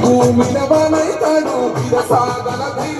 భూమిన బానైతాడు సాగల ధైర్యం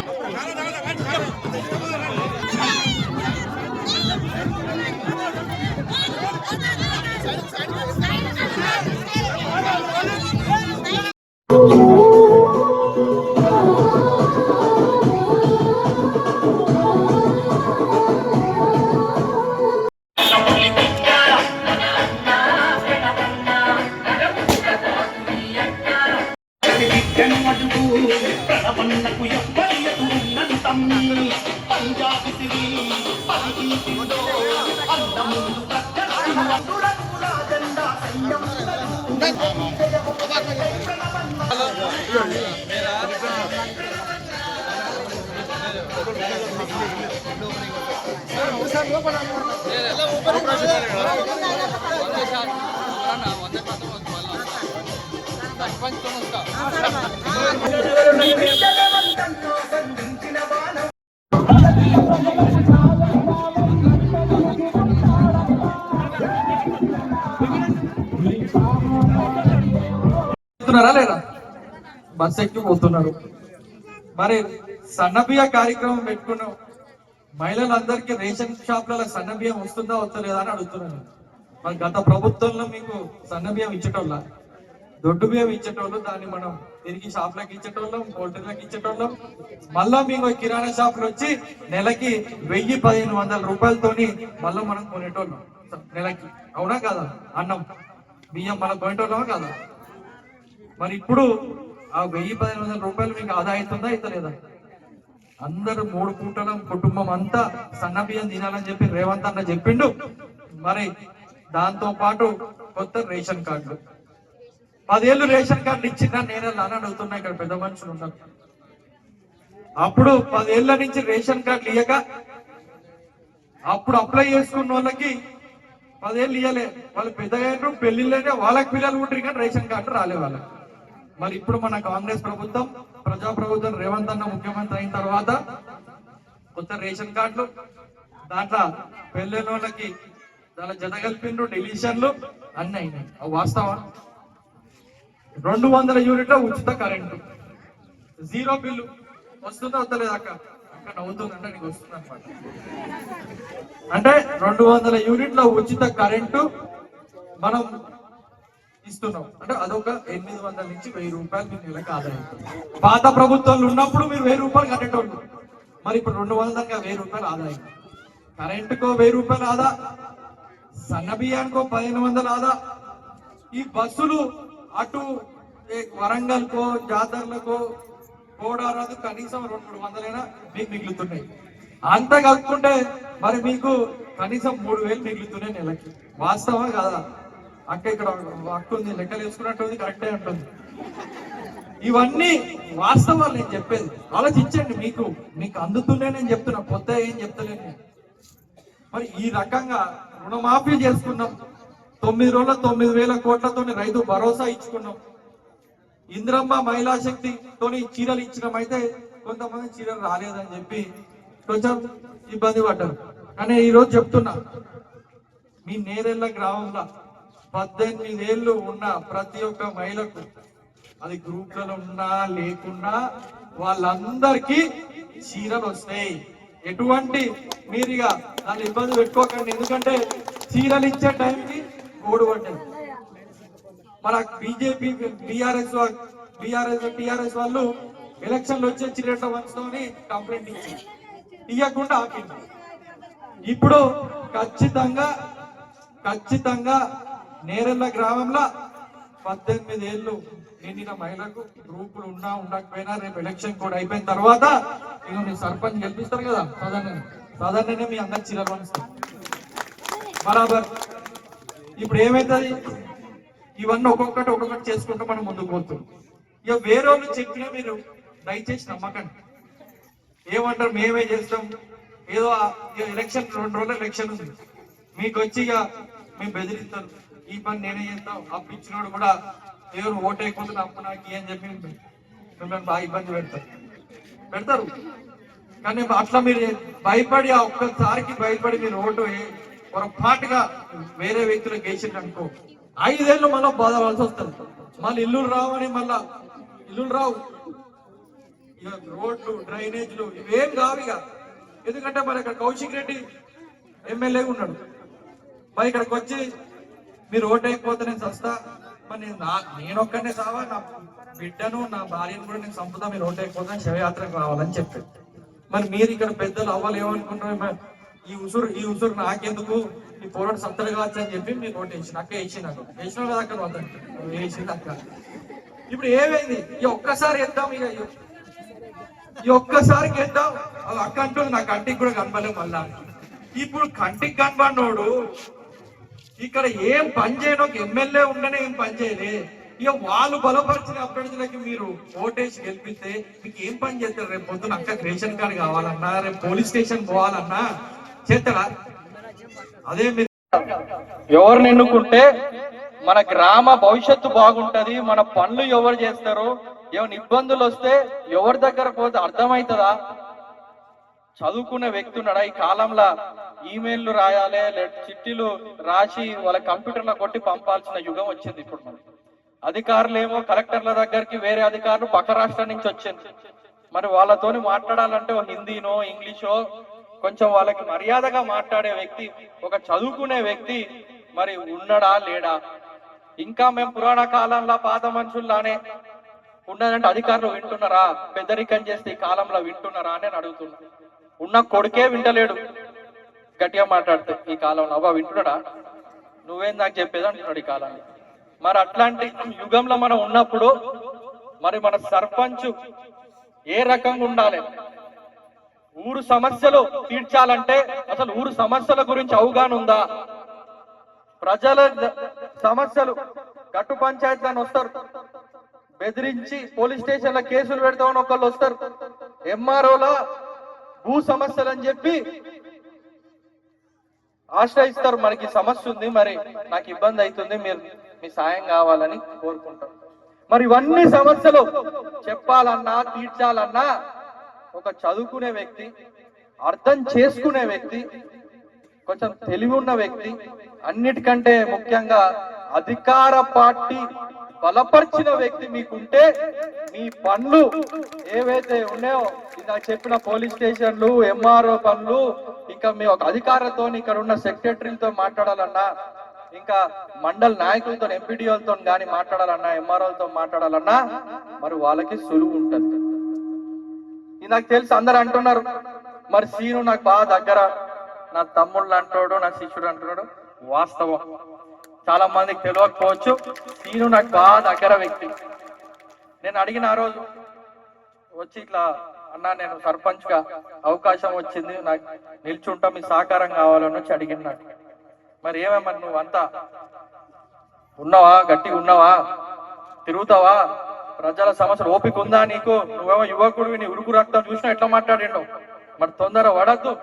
ప్రణవన్నకు ఎవ్వరియకు ఉన్నంతం పంజాబి సిరి పోతున్నారా లేదా? బస్ ఎక్కి పోతున్నారు. మరి సన్నబియ్య కార్యక్రమం పెట్టుకున్నాం మహిళలందరికీ రేషన్ షాప్లలో సన్నబియ్యం వస్తుందా వస్తలేదా అని అడుగుతున్నాను మరి గత ప్రభుత్వంలో మీకు సన్నబియ్యం ఇచ్చటంలా దొడ్డు బియ్యం ఇచ్చేటోళ్ళు దాన్ని మనం తిరిగి షాప్లకు ఇచ్చేటోళ్ళం పోల్ట్రీలకు ఇచ్చేటోళ్ళం. మళ్ళా మీకు కిరాణా షాపులు వచ్చి నెలకి వెయ్యి పదిహేను వందల రూపాయలతోని మళ్ళీ మనం కొనేటోళ్ళం. నెలకి. అవునా కదా? అన్నం. బియ్యం మనం కొనేటోళ్ళమా కాదా? మరి ఇప్పుడు ఆ వెయ్యి పదిహేను వందల రూపాయలు మీకు ఆదా అవుతుందా అవుతలేదా? అందరూ మూడు పూటల కుటుంబం అంతా సన్న బియ్యం తినాలని చెప్పి రేవంత్ అన్న చెప్పిండు. మరి దాంతో పాటు కొత్త రేషన్ కార్డులు. పదేళ్ళు రేషన్ కార్డు ఇచ్చిన నేను అని అడుగుతున్నా ఇక్కడ పెద్ద మనుషులు ఉన్నారు అప్పుడు పదేళ్ళ నుంచి రేషన్ కార్డులు ఇయ్యక అప్పుడు అప్లై చేసుకున్న వాళ్ళకి పదేళ్ళు ఇయ్యలే. వాళ్ళు పెద్దగా పెళ్ళిళ్ళనే వాళ్ళకి పిల్లలు ఉంటారు కానీ రేషన్ కార్డు రాలే వాళ్ళకి. మరి ఇప్పుడు మన కాంగ్రెస్ ప్రభుత్వం ప్రజా ప్రభుత్వం రేవంత్ అన్న ముఖ్యమంత్రి అయిన తర్వాత కొత్త రేషన్ కార్డులు దాంట్లో పెళ్ళిన వాళ్ళకి దాని జత కలిపిండ్రు డిలీషన్లు అన్నీ అయినాయి. అవి వాస్తవా? రెండు వందల యూనిట్ల ఉచిత కరెంటు. Zero bill. వస్తుందా వస్తలేదు అక్క? అక్క నవ్వుతుందంటే నీకు వస్తుంది అనమాట అంటే రెండు వందల యూనిట్ల ఉచిత కరెంటు మనం ఇస్తున్నాం. అంటే అదొక ఎనిమిది వందల నుంచి వెయ్యి రూపాయలు మీ నెలకు ఆదాయం. పాత ప్రభుత్వాలు ఉన్నప్పుడు మీరు వెయ్యి రూపాయలు కట్టేటోళ్ళు. మరి ఇప్పుడు రెండు వందల వెయ్యి రూపాయలు ఆదాయం. కరెంటుకో వెయ్యి రూపాయలు ఆదా? సన్న బియ్యానికో పదిహేను వందలు ఆదా? ఈ బస్సులు అటు ఏ వరంగల్కో జాతరలకో కోడారాదు కనీసం రెండు మూడు వందలైనా మీకు మిగులుతున్నాయి. అంతా కలుపుకుంటే మరి మీకు కనీసం మూడు వేలు మిగులుతున్నాయి నెలకి. వాస్తవా కదా? అక్క ఇక్కడ అక్క ఉంది లెక్కలు వేసుకున్నట్టు కరెక్టే ఉంటుంది ఇవన్నీ వాస్తవాలు నేను చెప్పేది. ఆలోచించండి మీకు మీకు అందుతుండే నేను చెప్తున్నా కొత్త ఏం చెప్తలేను మరి ఈ రకంగా రుణమాఫీ చేసుకున్నాం. తొమ్మిది రోజుల తొమ్మిది వేల కోట్లతో రైతు భరోసా ఇచ్చుకున్నాం. ఇంద్రమ్మ మహిళా శక్తితోని చీరలు ఇచ్చినాం అయితే కొంతమంది చీరలు రాలేదని చెప్పి కొంచెం ఇబ్బంది పడ్డారు. కానీ ఈరోజు చెప్తున్నా మీ నేరెళ్ళ గ్రామంలో పద్దెనిమిది ఏళ్ళు ఉన్న ప్రతి ఒక్క మహిళకు అది గ్రూప్లలో ఉన్నా లేకున్నా వాళ్ళందరికీ చీరలు వస్తాయి. ఎటువంటి మీరు ఇక దాన్ని ఇబ్బంది పెట్టుకోకండి. ఎందుకంటే చీరలు ఇచ్చే టైంకి కోడ్ పడ్డాయి మన బీజేపీ బీఆర్ఎస్ బీఆర్ఎస్ టిఆర్ఎస్ వాళ్ళు ఎలక్షన్లు వచ్చే చిరెట్ల వంచుతోని కంప్లైంట్ ఇచ్చారు ఇవ్వకుండా ఆపింది ఇప్పుడు ఖచ్చితంగా ఖచ్చితంగా నేరెళ్ళ గ్రామంలో పద్దెనిమిది ఏళ్ళు నిండిన మహిళకు గ్రూపులు ఉన్నా ఉండకపోయినా రేపు ఎలక్షన్ కూడా అయిపోయిన తర్వాత ఇక మీ సర్పంచ్ గెలిపిస్తారు కదా సాధారణ సాధారణనే మీ అందరు చీరలు బరాబర్. ఇప్పుడు ఏమైతుంది? ఇవన్నీ ఒక్కొక్కటి ఒక్కొక్కటి చేసుకుంటూ మనం ముందుకు పోతున్నాం. ఇక వేరే వాళ్ళు చెప్పినా మీరు దయచేసి నమ్మకండి. ఏమంటారు? మేమే చేస్తాం. ఏదో ఇక ఎలక్షన్ రెండు రోజులు ఎలక్షన్ ఉంది. మీకు వచ్చి ఇక మేము బెదిరిస్తాం. ఈ పని నేనే చేస్తాం. అప్పు కూడా ఎవరు ఓటు అయిపోతుంది అప్పు నాకు ఏం చెప్పి మిమ్మల్ని బాగా ఇబ్బంది పెడతారు పెడతారు. కానీ అట్లా మీరు భయపడి ఆ ఒక్కసారికి భయపడి మీరు ఓటు పొరపాటుగా వేరే వ్యక్తులకు వేసిండ్రు అనుకో ఐదేళ్ళు మళ్ళీ బాధపడాల్సి వస్తుంది. మళ్ళీ ఇల్లు రావని మళ్ళా ఇల్లు రావు. రోడ్లు డ్రైనేజ్లు ఇవేం కావు ఇక. ఎందుకంటే మరి ఇక్కడ కౌశిక్ రెడ్డి ఎమ్మెల్యే ఉన్నాడు. మరి ఇక్కడికి వచ్చి మీరు ఓటు అయిపోతే నేను చస్తా. మరి నేను నా- నేను ఒక్కనే సావా నా బిడ్డను నా భార్యను కూడా నేను చంపుతా మీరు ఓటు అయిపోతా శవయాత్రకు రావాలని చెప్పాడు. మరి మీరు ఇక్కడ పెద్దలు అవ్వాలి ఏమనుకుంటున్నారు ఈ ఉసురు ఈ ఉసురు నాకెందుకు? ఈ పోరాడు సత్తలు కావచ్చు అని చెప్పి మీరు ఓటు వేసిన అక్క వేసి నాకు వేసిన కదా అక్కడ వద్దండి వేసింది అక్క. ఇప్పుడు ఏమైంది? ఈ ఒక్కసారి ఎద్దాం ఇక ఈ- ఈ ఒక్కసారి గెద్దాం. అది అక్క అంటుంది నా కంటికి కూడా కనపడలేదు మళ్ళా. ఇప్పుడు కంటికి కనపడినోడు ఇక్కడ ఏం పని చేయను? ఒక ఎమ్మెల్యే ఉండనే ఏం పని చేయలే. ఇక వాళ్ళు బలపరిచిన అభ్యర్థులకి మీరు ఓటేసి గెలిపిస్తే మీకు ఏం పని చేస్తారు? రేపు పొద్దున అక్క రేషన్ కార్డు కావాలన్నా రేపు పోలీస్ స్టేషన్ పోవాలన్నా చేస్తారా అదే ఎవరిని ఎన్నుకుంటే మన గ్రామ భవిష్యత్తు బాగుంటది మన పనులు ఎవరు చేస్తారు ఏమైనా ఇబ్బందులు వస్తే ఎవరి దగ్గర పోతే అర్థమవుతుందా? చదువుకునే వ్యక్తి ఉన్నాడా? ఈ కాలంలో ఈమెయిల్లు రాయాలి లేదా చిట్టీలు రాసి వాళ్ళ కంప్యూటర్లో కొట్టి పంపాల్సిన యుగం వచ్చింది ఇప్పుడు మనకి. అధికారులు ఏమో కలెక్టర్ల దగ్గరికి వేరే అధికారులు పక్క రాష్ట్రం నుంచి వచ్చింది మరి వాళ్ళతోని మాట్లాడాలంటే హిందీనో ఇంగ్లీషో కొంచెం వాళ్ళకి మర్యాదగా మాట్లాడే వ్యక్తి ఒక చదువుకునే వ్యక్తి మరి ఉన్నాడా లేడా? ఇంకా మేము పురాణ కాలంలో పాత మనుషుల్లానే ఉన్నదంటే అధికారులు వింటున్నారా? పెద్దరికం చేస్తే ఈ కాలంలో వింటున్నారా అని అడుగుతున్నా. ఉన్న కొడుకే వింటలేడు. గట్టిగా మాట్లాడితే ఈ కాలంలో అబ్బా వింటున్నాడా? నువ్వేం నాకు చెప్పేది అంటున్నాడు ఈ కాలంలో మరి అట్లాంటి యుగంలో మనం ఉన్నప్పుడు మరి మన సర్పంచ్ ఏ రకంగా ఉండాలి? ఊరు సమస్యలు తీర్చాలంటే అసలు ఊరు సమస్యల గురించి అవగాహన ఉందా? ప్రజల సమస్యలు గట్టు పంచాయతీ వస్తారు. బెదిరించి పోలీస్ స్టేషన్లో కేసులు పెడతామని ఒకళ్ళు వస్తారు. ఎంఆర్ఓల భూ సమస్యలు అని చెప్పి ఆశ్రయిస్తారు. మనకి సమస్య ఉంది మరి నాకు ఇబ్బంది అవుతుంది మీరు మీ సాయం కావాలని కోరుకుంటాం. మరి ఇవన్నీ సమస్యలు చెప్పాలన్నా తీర్చాలన్నా ఒక చదువుకునే వ్యక్తి అర్థం చేసుకునే వ్యక్తి కొంచెం తెలివి ఉన్న వ్యక్తి అన్నిటికంటే ముఖ్యంగా అధికార పార్టీ బలపరిచిన వ్యక్తి మీకుంటే మీ పనులు ఏవైతే ఉన్నాయో ఇందాక చెప్పిన పోలీస్ స్టేషన్లు ఎంఆర్ఓ పనులు ఇంకా మీ ఒక అధికారులతో ఇక్కడ ఉన్న సెక్రటరీలతో మాట్లాడాలన్నా ఇంకా మండల నాయకులతో ఎంపీడీఓలతో కానీ మాట్లాడాలన్నా ఎంఆర్ఓలతో మాట్లాడాలన్నా మరి వాళ్ళకి సులువు ఉంటుంది. నాకు తెలుసు అందరు అంటున్నారు. మరి సీను నాకు బాగా దగ్గర. నా తమ్ముళ్ళు అంటాడు నా శిష్యుడు అంటున్నాడు. వాస్తవం. చాలా మందికి తెలియకపోవచ్చు సీను నాకు బాగా దగ్గర వ్యక్తి. నేను అడిగిన ఆ రోజు వచ్చి ఇట్లా అన్నా నేను సర్పంచ్గా అవకాశం వచ్చింది నాకు నిల్చుంటా మీ సహకారం కావాలని వచ్చి అడిగిన నాకు. మరి ఏమేమన్నా నువ్వు అంతా ఉన్నావా? గట్టిగా ఉన్నావా? తిరుగుతావా? ప్రజల సమస్యలు ఓపిక ఉందా నీకు? నువ్వేమో యువకుడివి నీ ఉరుకు రక్తం చూసినా ఎట్లా మాట్లాడిండు? మరి తొందర వడద్దు.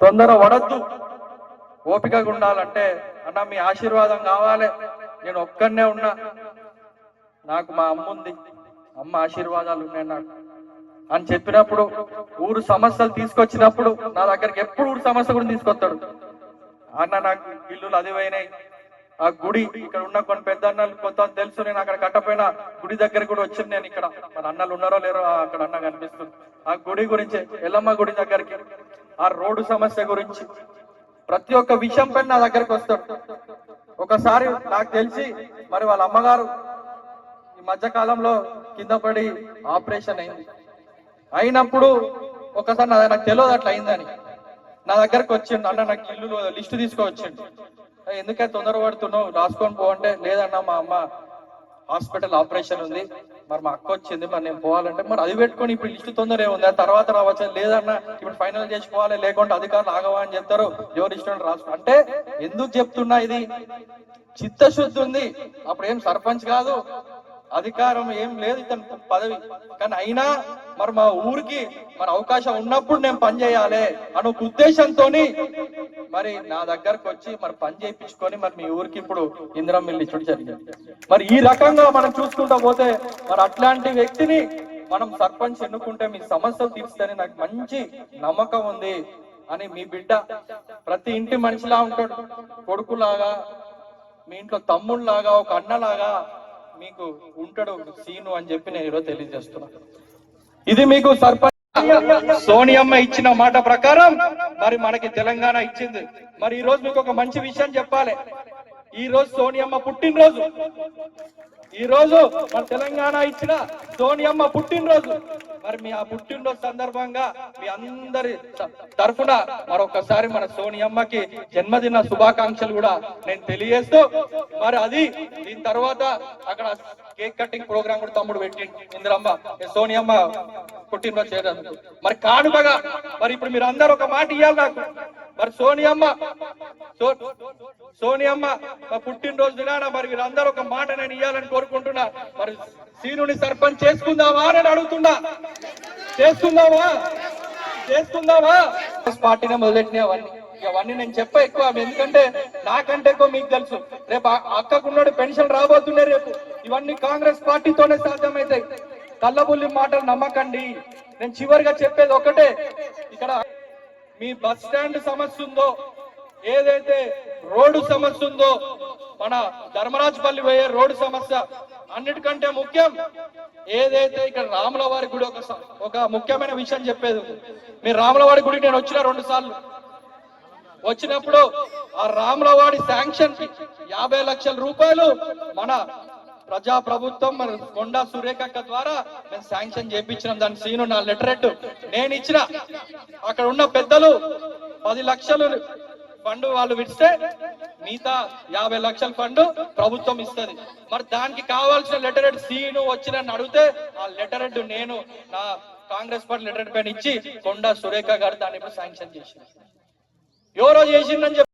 తొందర వడద్దు. ఓపికగా ఉండాలంటే అన్న మీ ఆశీర్వాదం కావాలి. నేను ఒక్కనే ఉన్నా. నాకు మా అమ్మ ఉంది. అమ్మ ఆశీర్వాదాలు ఉన్నాయి నాకు. అని చెప్పినప్పుడు ఊరు సమస్యలు తీసుకొచ్చినప్పుడు నా దగ్గరికి ఎప్పుడు ఊరు సమస్య కూడా తీసుకొస్తాడు. అన్న నాకు ఇల్లులు అది పోయినాయి ఆ గుడి ఇక్కడ ఉన్న కొన్ని పెద్ద అన్నలు కొత్త తెలుసు నేను అక్కడ కట్టపోయిన గుడి దగ్గర కూడా వచ్చింది నేను ఇక్కడ. మన అన్నలు ఉన్నారో లేరో అక్కడ అన్న కనిపిస్తుంది. ఆ గుడి గురించి ఎల్లమ్మ గుడి దగ్గరికి ఆ రోడ్డు సమస్య గురించి ప్రతి ఒక్క విషయం పైన నా దగ్గరకు వస్తాడు. ఒకసారి నాకు తెలిసి మరి వాళ్ళ అమ్మగారు ఈ మధ్య కాలంలో కింద పడి ఆపరేషన్ అయింది. అయినప్పుడు ఒకసారి నాకు తెలియదు అట్లా అయిందని. నా దగ్గరకు వచ్చిండు అన్న నాకు ఇల్లు లిస్టు తీసుకొచ్చిండు. ఎందుకే తొందర పడుతున్నావు? రాసుకొని పో అంటే మా అమ్మ హాస్పిటల్ ఆపరేషన్ ఉంది. మరి మా అక్క వచ్చింది. మరి నేను పోవాలంటే మరి అది పెట్టుకొని ఇప్పుడు లిస్ట్ తొందర ఏముంది ఆ తర్వాత రావచ్చు? లేదన్నా ఇప్పుడు ఫైనల్ చేసుకోవాలి లేకుంటే అధికారులు ఆగవా అని చెప్తారు. ఎవరు ఇష్టం రాసుకో. అంటే ఎందుకు చెప్తున్నా ఇది? చిత్తశుద్ధి ఉంది. అప్పుడు ఏం సర్పంచ్ కాదు. అధికారం ఏం లేదు ఇతని పదవి. కానీ అయినా మరి మా ఊరికి మరి అవకాశం ఉన్నప్పుడు నేను పని చేయాలి అని ఒక ఉద్దేశంతో మరి నా దగ్గరకు వచ్చి మరి పని చేయించుకొని మరి మీ ఊరికి ఇప్పుడు ఇందిరం మిల్లి ఇచ్చుడు జరిగింది. మరి ఈ రకంగా మనం చూసుకుంటా పోతే మరి అట్లాంటి వ్యక్తిని మనం సర్పంచ్ ఎన్నుకుంటే మీ సమస్యలు తీరుస్తారని నాకు మంచి నమ్మకం ఉంది అని మీ బిడ్డ ప్రతి ఇంటి మనిషిలా ఉంటాడు. కొడుకులాగా మీ ఇంట్లో తమ్ముళ్ళలాగా ఒక అన్నలాగా మీకు ఉంటాడు సీను అని చెప్పి నేను ఈరోజు తెలియజేస్తున్నా. ఇది మీకు సర్పంచ్ సోనియమ్మ ఇచ్చిన మాట ప్రకారం మరి మనకి తెలంగాణ ఇచ్చింది. మరి ఈ రోజు మీకు ఒక మంచి విషయం చెప్పాలి. ఈ రోజు సోనియమ్మ పుట్టినరోజు. ఈ రోజు మన తెలంగాణ ఇచ్చిన సోనియమ్మ పుట్టినరోజు. మరి మీ ఆ పుట్టినరోజు సందర్భంగా మీ అందరి తరఫున మరొకసారి మన సోనియమ్మకి జన్మదిన శుభాకాంక్షలు కూడా నేను తెలియజేస్తూ మరి అది దీని తర్వాత అక్కడ కేక్ కటింగ్ ప్రోగ్రామ్ కూడా తమ్ముడు పెట్టి ఇందిరమ్మ. సోనియమ్మ పుట్టినరోజు చేయడానికి. మరి కానుకగా మరి ఇప్పుడు మీరు అందరు ఒక మాట ఇవ్వాలి నాకు. మరి సోనియమ్మ సోనియమ్మ మా పుట్టినరోజు దినాన మరి వీరందరూ ఒక మాట నేను ఇవ్వాలని కోరుకుంటున్నా. మరి సీనుని సర్పంచ్ చేసుకుందామా అని అడుగుతున్నా. చేసుకుందావా చేసుకుందావా పార్టీనే మొదలెట్టిన అవన్నీ. ఇవన్నీ అవన్నీ నేను చెప్ప ఎక్కువ ఎందుకంటే నాకంటే ఎక్కువ మీకు తెలుసు. రేపు అక్కకున్నాడు పెన్షన్ రాబోతుండే రేపు. ఇవన్నీ కాంగ్రెస్ పార్టీతోనే సాధ్యమవుతాయి. కళ్ళబుల్లి మాటలు నమ్మకండి. నేను చివరిగా చెప్పేది ఒకటే. మీ బస్ స్టాండ్ సమస్య ఉందో ఏదైతే రోడ్డు సమస్య ఉందో మన ధర్మరాజపల్లి పోయే రోడ్డు సమస్య అన్నిటికంటే ముఖ్యం ఏదైతే ఇక్కడ రాములవారి గుడి ఒక ఒక ముఖ్యమైన విషయం చెప్పేది మీరు మీ రాములవారి గుడికి నేను వచ్చిన రెండు సార్లు. వచ్చినప్పుడు ఆ రాములవాడి శాంక్షన్కి యాభై లక్షల రూపాయలు మన ప్రజా ప్రభుత్వం మన కొండా సురేఖక్క ద్వారా మేము శాంక్షన్ చేయించినాం దాని సీను నా లెటరెట్ నేను ఇచ్చిన. అక్కడ ఉన్న పెద్దలు పది లక్షలు ఫండ్ వాళ్ళు విడిస్తే మిగతా యాభై లక్షల ఫండ్ ప్రభుత్వం ఇస్తుంది. మరి దానికి కావాల్సిన లెటరెడ్ సీను వచ్చినని అడిగితే ఆ లెటరెడ్ నేను నా కాంగ్రెస్ పార్టీ లెటర్ పైన ఇచ్చి కొండా సురేఖ గారు దాన్ని ఇప్పుడు శాంక్షన్ చేసింది ఎవరో చేసిందని చెప్పి